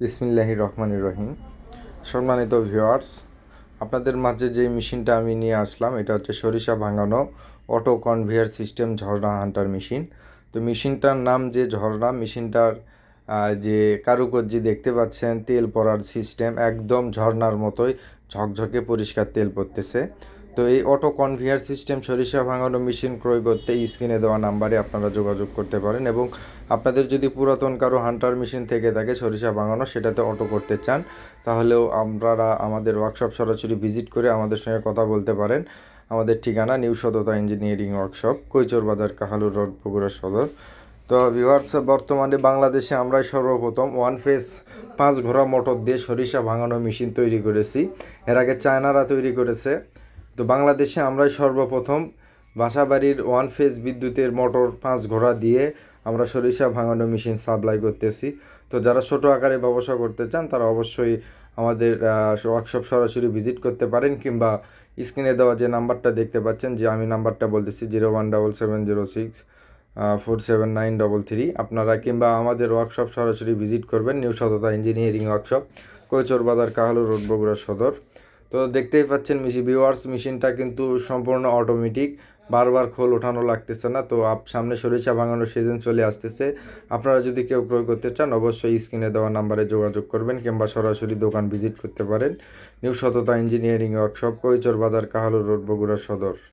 বিসমিল্লাহি রহমানির রহিম। সম্মানিত ভিউয়ার্স, আপনাদের মাঝে যে মেশিনটা আমি নিয়ে আসলাম, এটা হচ্ছে সরিষা ভাঙানো auto conveyor system Jharna hunter machine. তো মেশিনটার নাম যে ঝর্ণা, মেশিনটার যে কারুকার্যি দেখতে পাচ্ছেন, তেল পড়ার সিস্টেম, একদম ঝর্ণার মতোই ঝকঝকে পরিষ্কার তেল পড়তেছে তো এই অটো কনভেয়ার সিস্টেম সরিষা ভাঙানো মেশিন ক্রয় করতে স্ক্রিনে দেওয়া নাম্বারে আপনারা যোগাযোগ করতে পারেন এবং আপনাদের যদি পুরাতন কারও হান্টার মেশিন থেকে থাকে সরিষা ভাঙানো সেটাতে অটো করতে চান, তাহলেও আপনারা আমাদের ওয়ার্কশপ সরাসরি ভিজিট করে আমাদের সঙ্গে কথা বলতে পারেন। আমাদের ঠিকানা নিউ সততা ইঞ্জিনিয়ারিং ওয়ার্কশপ কৈচর বাজার, কাহালুর রোড, বগুড়া সদর। তো ভিউয়ার্স বর্তমানে বাংলাদেশে আমরাই সর্বপ্রথম ওয়ান ফেস পাঁচ ঘোড়া মোটর দিয়ে সরিষা ভাঙানো মেশিন তৈরি করেছি। এর আগে চায়নারা তৈরি করেছে। তো বাংলাদেশে আমরাই সর্বপ্রথম বাসাবাড়ির ওয়ান ফেজ বিদ্যুতের মোটর পাঁচ ঘোড়া দিয়ে আমরা সরিষা ভাঙানো মেশিন সাপ্লাই করতেছি। তো যারা ছোট আকারে ব্যবসা করতে চান, তারা অবশ্যই আমাদের ওয়ার্কশপ সরাসরি ভিজিট করতে পারেন কিংবা স্ক্রিনে দেওয়া যে নাম্বারটা দেখতে পাচ্ছেন, যে আমি নাম্বারটা বলতেছি zero one double seven zero six four seven nine double three আপনারা কিংবা আমাদের ওয়ার্কশপ সরাসরি ভিজিট করবেন, নিউ সততা ইঞ্জিনিয়ারিং ওয়ার্কশপ কৈচর বাজার কাহালু রোড, বগুড়া সদর। তো দেখতেই পাচ্ছেন মিশি ভিওয়ার্স মেশিনটা কিন্তু সম্পূর্ণ অটোমেটিক বারবার খোল ওঠানো লাগতেছে না, তো আপ, সামনে সরিষা ভাঙানোর সিজন চলে আসতেছে। আপনারা যদি কেউ ক্রয় করতে চান, অবশ্যই স্ক্রিনে দেওয়া নাম্বারে যোগাযোগ করবেন কিংবা সরাসরি দোকান ভিজিট করতে পারেন। নিউ সততা ইঞ্জিনিয়ারিং ওয়ার্কশপ কৈচর বাজার কাহালু রোড, বগুড়া সদর।